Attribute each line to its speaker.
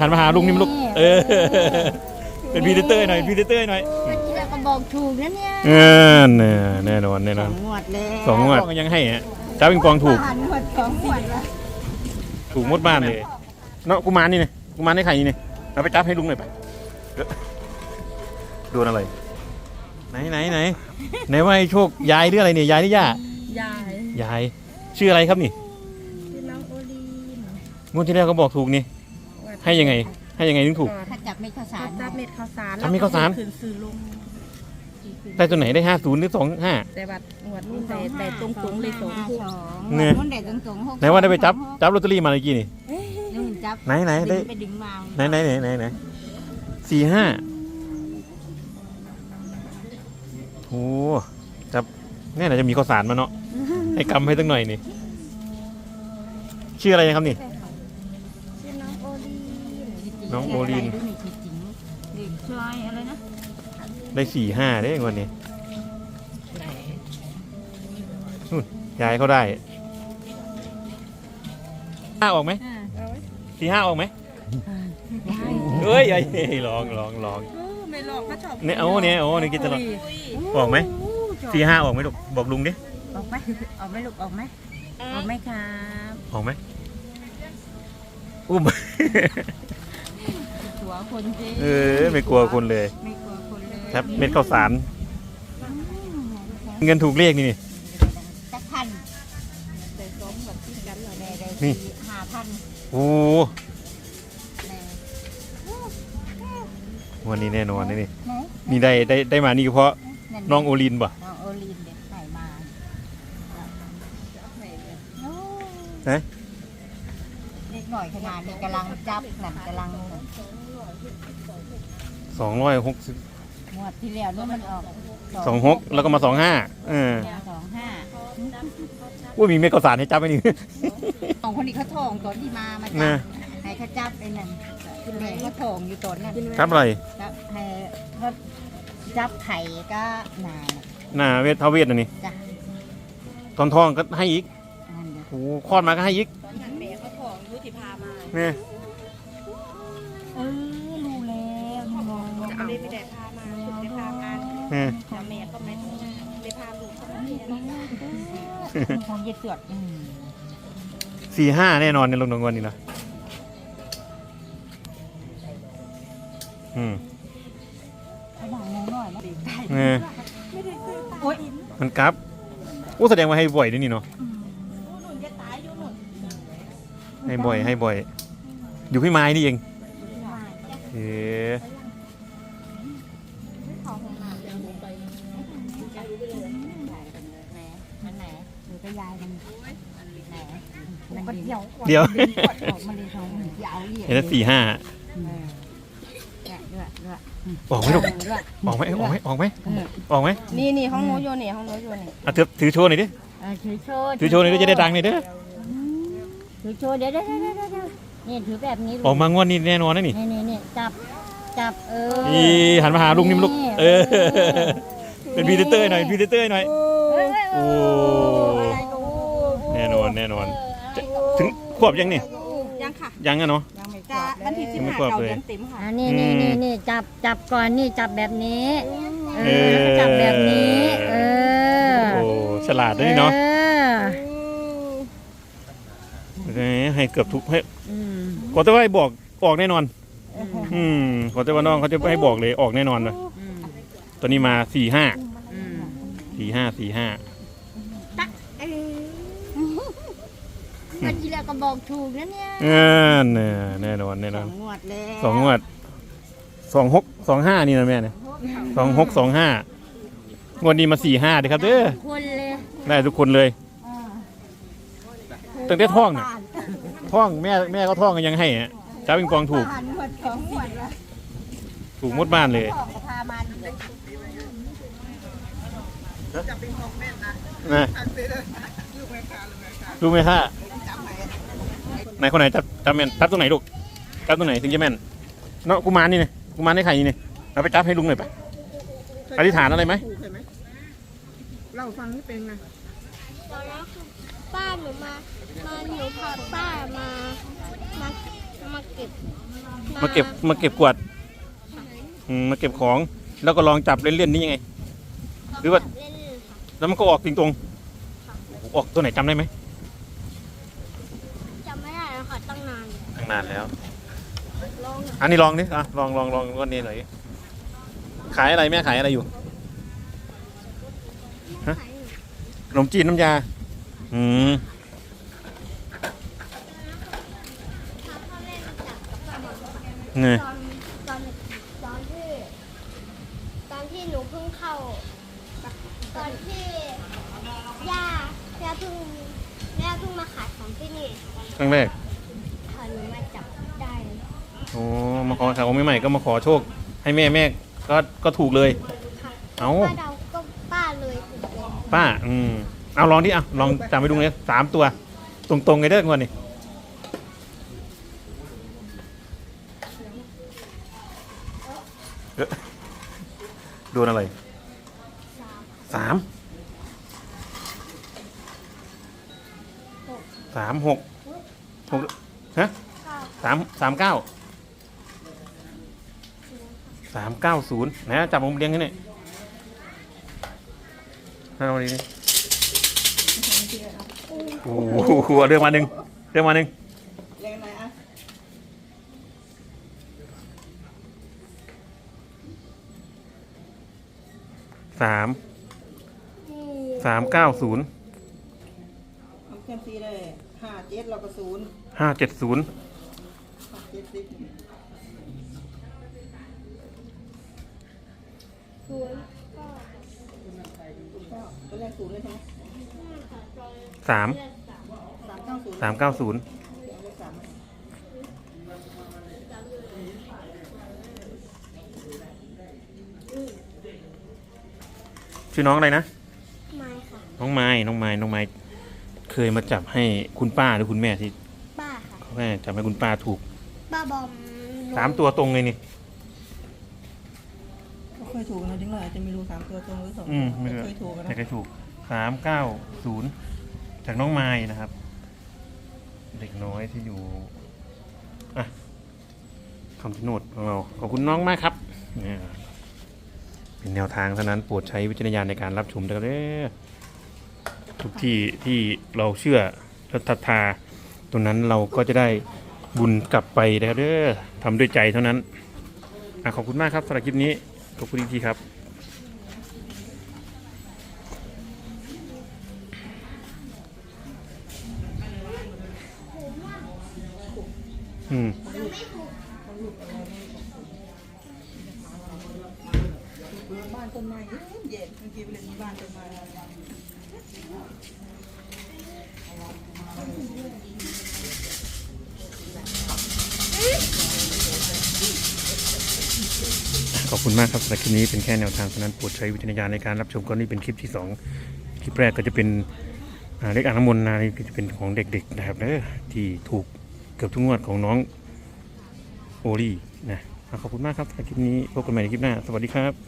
Speaker 1: หันมาหาลุงนี่มนลูกเออ เป็นพรีเดเตอร์หน่อยพรีเดเตอร์หน่อย
Speaker 2: เมื่อกี้เราก็บอกถูกนะเนี่ย
Speaker 1: เออเนี่ยแน่นอนแน่นอน
Speaker 2: งวดแล้ว
Speaker 1: สองงวดยังให้ฮะจ้าปิงปองถูก
Speaker 2: ผ่านงวดสองงวดแล้ว
Speaker 1: ถูกหมดบ้านเลย เนาะกุมารนี่เนี่ยกุมารได้ไข่นี่เนี่ยเราไปจับให้ลุงหน่อยไปเดี๋ยวโดนอะไร ไหนไหนไหนไหนว่าไอ้โชคยายหรืออะไรเนี่ยยายหรือย่า ยา
Speaker 3: ย
Speaker 1: ยาย ชื่ออะไรครับนี่
Speaker 3: ชื่อน้องโอลีน
Speaker 1: งวดที่แล้วก็บอกถูกนี่ ให้ยังไง ให้ยังไงถึงถูก
Speaker 2: ถ้าจับไม่ข้าวสาร
Speaker 3: จับเม็ดข้าวสาร
Speaker 1: จับเม็ดข้าวสาร
Speaker 3: คืนซื้อลง
Speaker 1: ได้ตัวไหนได้ห้าศูนย์หรือสองห้า
Speaker 3: แต่บัดหวดรุ่นแต่แต่ตรงตรงๆเลยสองหก
Speaker 1: เนี่ย
Speaker 2: รุ่นแต่ตรงตรงหก
Speaker 1: ไหนว่าได้ไปจับจับลอตเตอรี่มาเมื่อกี้นี่
Speaker 2: รุ่นจับ
Speaker 1: ไหนไหนได้
Speaker 2: ไปดึงมา
Speaker 1: ไหนไหนไหนไหนไหนสี่ห้าโอ้จับเนี่ยน่าจะมีข้าวสารมาเนาะให้กำให้ตั้งหน่อยนี่ ชื่ออะไรนะครับนี่
Speaker 3: ชื่อน้องโอลี น
Speaker 1: น้องโอลีน
Speaker 2: เด็กชายอะไรนะ
Speaker 1: ได้สี่ห้าได้วันนี้นู่นยายเขาได้ห้าออกไหมสี่ห้าออกไหมเอ้ยไอ้ยลองลองลอง
Speaker 3: เออไม่หลอกเขาชอบ
Speaker 1: เนี่ยเอาเนี่ยเอาเนี่ยกินตลอด ออกไหม สี่ห้าออกไหมลูกบอกลุงดิ
Speaker 2: ออกไหมออกไหมลูกออกไหมออกไหมครับ
Speaker 1: ออกไหมอุ้ม
Speaker 2: หัวคนจริง
Speaker 1: เออไม่กลัวคนเลย
Speaker 2: ไม่กลัวคนเลย
Speaker 1: ครับเม็ดข้าวสาร เงินถูกเลขนี่นี่
Speaker 2: จักพัน
Speaker 3: แต่สองแบบที่กันเหรอ
Speaker 2: แม่ได้
Speaker 1: นี่
Speaker 2: สี่ห้าพัน
Speaker 1: โอ้
Speaker 2: แม่
Speaker 1: วันนี้แน่นอนนะนี่
Speaker 2: ไหน
Speaker 1: นี่ได้ได้ได้มานี่ก็เพราะ
Speaker 2: นั่น
Speaker 1: น้องโอลินป่ะ
Speaker 2: น้องโอลีนเด็กใส่มา
Speaker 1: ไหน
Speaker 2: เล็กหน่อยขนาดนี้กำลังจับนั่นกำลัง
Speaker 1: สองร้อยหกสิบ
Speaker 2: งวดที่แล้วนี่มันออก
Speaker 1: สองหกแล้วก็มาสองห้าเออ
Speaker 2: สองห้า
Speaker 1: ว่ามีเม็ดข้าวสารให้จับไหมนี่
Speaker 2: สองคนนี้เขาทองตอนที่มามาจั
Speaker 1: นะ
Speaker 2: บให้เขาจับไอ้นั่นแม่เขาทองอยู่ตอนนั้น
Speaker 1: จับอะไร
Speaker 2: จับให้เขาจับไข่ก็นาน
Speaker 1: หน้าเวทเทาเวทน่ะนี่
Speaker 2: จ้ะ
Speaker 1: ตอนทองก็ให้อีก
Speaker 2: นั่นเด้อ
Speaker 1: โอ้คลอดมาก็ให้อีก
Speaker 3: ตอนนั้นแม่เขาทองยุติพามา
Speaker 1: เนี่ยา
Speaker 3: งาน
Speaker 1: เนี่ย
Speaker 3: แต่แม่ก็ไม่ทำงานได้พาลูกเข้ามาเรียน
Speaker 2: ของเย็ดเสือดอืม
Speaker 1: สี่ห้าแน่นอนในลงรางวัลนี่นะอืม
Speaker 2: เขาบอกงูน้อยนะ
Speaker 1: เนี่ย
Speaker 2: โอ๊ย
Speaker 1: มันกราฟโอ้แสดงว่าให้บ่อยด้วยนี่เนาะ
Speaker 3: หนุนจะตายอยู่หนุน
Speaker 1: ให้บ่อยให้บ่อย อยู่พี่ไม้นี่เอง เอ๊ะ
Speaker 2: เดียว
Speaker 1: เดี๋ยว
Speaker 2: ออกมาเลยทองยาวเหยียด
Speaker 1: เห็นแล้วสี่ห้า
Speaker 2: เนี่ยด้วยด้วย
Speaker 1: ออกไหมลูก
Speaker 2: ด้วย
Speaker 1: ออกไหมออกไหมออกไหมออกไหม
Speaker 3: นี่นี่ห้องโน้ตอยู่นี่ห้องโน้ตอยู่นี่
Speaker 1: อะถือถือโชว์หน่อยดิ
Speaker 2: เออถือโชว์
Speaker 1: ถือโชว์หน่อยดิจะได้ดังหน่อยเด้อ
Speaker 2: ถือโชว์เดี๋ยวเดี๋ยวเดี๋ยวเดี๋ยวเดี๋ยวนี่ถือแบบนี้
Speaker 1: ออกมางวดนี้แน่นอนนะนี่
Speaker 2: นี่นี่นี่จับจับเออ
Speaker 1: นี่หันมาหาลุงนี่มนลูกเออเป็นพรีเดเตอร์หน่อยพรีเดเตอร์หน่อยโอ้แน่นอนแน่นอนถึง ขวบยังนี่
Speaker 3: ยังค่ะ
Speaker 1: ยังอะเนาะ
Speaker 2: ยังไม่
Speaker 3: จะวันที่สิบ
Speaker 1: ยังไม่
Speaker 3: ห้า
Speaker 1: ครบ
Speaker 3: เก่า
Speaker 1: เลย
Speaker 3: เดือนเต็มค่ะ
Speaker 2: อันนี้นี่นี่นี่จับจับก่อนนี่จับแบบนี้เอ
Speaker 1: เอ
Speaker 2: อ
Speaker 1: อ
Speaker 2: แล้วก็จับแบบนี้ เออ
Speaker 1: โอ้ฉลาดด้วยนี่เนาะ
Speaker 2: ออ
Speaker 1: ให้เกือบทุกให้
Speaker 2: อืม
Speaker 1: ขอแต่ว่าให้บอกออกแน่นอน อืมขอแต่ว่าน้องเขาจะให้บอกเลยออกแน่นอนเลย
Speaker 2: อืม
Speaker 1: ตอนนี้มาสี่ห้า
Speaker 2: อืม
Speaker 1: สี่ห้าสี่ห้า
Speaker 2: กี้เราก็บอกถูกนะเนี่ย
Speaker 1: เออแน่แน่นอนแน่น
Speaker 2: ส
Speaker 1: อ
Speaker 2: อนงงวดแล้ว
Speaker 1: สองงวดสองหกสองห้านี่นะแม่เนี่ยสองหกสองห้างวดนี้มาสี่ห้าดีครับเด้อ
Speaker 2: คนเลย
Speaker 1: ได้ทุกคนเลยตั้งแต่ท่องน่ะ ท่องแม่แม่ก็ท่องกันยังให้อะจ้าปิงปองถูก
Speaker 2: ผ่านงวดสองงวดแล้ว
Speaker 1: ถูกหมดบ้านเลย
Speaker 2: พ่อก็พามาเลย
Speaker 1: นะรู้ไหมท่า ไหนคนไหนจับจับแม่นจับตรงไหนลูกจับตรงไหนถึงจะแม่นเนาะกุมารนี่เนี่ยกุมารได้ไข่นี่เนี่ยเราไปจับให้ลุงหน่อยไป อธิษฐานอะไรไหม
Speaker 4: ถูกเห็นไหมเล่าฟังให้เป็นนะ
Speaker 5: ตอนแรกคือป้าหนูมา มาหนูพาป้ามา มา มาเก็บ
Speaker 1: มาเก็บมาเก็บกวาดอืมมาเก็บของแล้วก็ลองจับเล่นๆนี่ยังไง หรือว่า
Speaker 5: เล่นๆค่ะ
Speaker 1: แล้วมันก็ออกจริงตรงออกตัวไหนจำได้ไหม
Speaker 5: จำไม่ได้แล้วค่ะตั้งนา นเลย
Speaker 1: ตั้งนานแล้ว
Speaker 5: ลอง
Speaker 1: อันนี้ลองดิอะลองลองลองวันนี้หน่อยขายอะไรแม่ขายอะไรอยู่ฮะ
Speaker 5: ขายหนู
Speaker 1: ขนมจีนน้ำยา อืม
Speaker 5: พาพ่อแม่มาจับกับป้าหมอค่ะ
Speaker 1: เนี่ย
Speaker 5: ตอนตอนตอนที่ตอนที่หนูเพิ่งเข้า ตอนที่ย่าย่าเพิ่งย่าเพิ่งมาขายของที่นี่
Speaker 1: ครั้งแรก
Speaker 5: พอหนูมาจับได้
Speaker 1: โอ้มาขอขายของใหม่ๆก็มาขอโชค ให้แม่แม่ก็ก็ถูกเลย
Speaker 5: ค่ะ
Speaker 1: เอ้า
Speaker 5: ป้าเดาก็ป้าเลยถูกเลย
Speaker 1: ป้า อืมเอาลองดิอะลองจำไปดูเลยสามตัว ตรงๆไงเด้องวดนี่เอ๊ะโดนอะไรสามสามหกหกฮะ
Speaker 5: ค่ะ
Speaker 1: สามสามเก้า สามเก้าศูนย์ไหนจับผมเลี้ยงที่นี่เอาดีดิโอ้โหเอาเรื่องมาหนึ่งเรื่องมาหนึ่ง
Speaker 4: เรียกอะไรอะ
Speaker 1: สาม
Speaker 5: อืม
Speaker 1: สามเก้าศูนย์
Speaker 4: เอาเครื่องซีได้ห้าเจ็ดเราก็ศูนย์
Speaker 1: ห้าเจ็ดศูนย์
Speaker 4: ห้าเจ็ดสิบ
Speaker 5: ศูนย์ก็
Speaker 4: ก็ตัวแรกศูนย์เลยใช่ไหม
Speaker 1: สาม
Speaker 5: เลือกสาม
Speaker 4: สามเก้าศูนย์
Speaker 1: สามเก้าศูนย์
Speaker 4: เสียงเลขสาม
Speaker 1: ชื่อน้องอะไรนะ
Speaker 5: ไม่ค่ะ
Speaker 1: น้องไม้น้องไม้น้องไม้เคยมาจับให้คุณป้าหรือคุณแม่ที่
Speaker 5: ป้าค่ะ
Speaker 1: เขาแม่จับให้คุณป้าถูก
Speaker 5: ป้าบอม
Speaker 1: สามตัวตรงเลยนี่
Speaker 4: ก็เคยถูกนะถึงเราอาจจะไม่รู้สามตัวตรงหรือสอง
Speaker 1: อืม
Speaker 4: ตัว
Speaker 1: ไม่
Speaker 4: แต่
Speaker 1: รู้
Speaker 4: เคยถูกนะ
Speaker 1: แต่เคยถูกสามเก้าศูนย์จากน้องไม้นะครับ เด็กน้อยที่อยู่อะคำชะโนดของเราขอบคุณน้องมากครับเนี่ยเป็นแนวทางเท่านั้นโปรดใช้วิจารณญาณในการรับชมนะครับเด้อทุกที่ที่เราเชื่อและศรัทธาตรงนั้นเราก็จะได้บุญกลับไปนะครับเด้อทำด้วยใจเท่านั้นอะขอบคุณมากครับสำหรับคลิปนี้ ขอบคุณอีกทีครับอืม
Speaker 4: บ้านต้นไม้เย็นเมื่อกี้ไปเล่นที่บ้านต้นไม้
Speaker 1: ขอบคุณมากครับสำหรับคลิปนี้เป็นแค่แนวทางเท่านั้นโปรดใช้วิจารณญาณในการรับชมก็นี่เป็นคลิปที่สองคลิปแรกก็จะเป็นเล็กอ่างน้ำมนต์นะนี่ก็จะเป็นของเด็กๆนะครับเด้อที่ถูกเกือบทุกงวดของน้องโอลี่นะอะขอบคุณมากครับสำหรับคลิปนี้พบกันใหม่ในคลิปหน้า สวัสดีครับ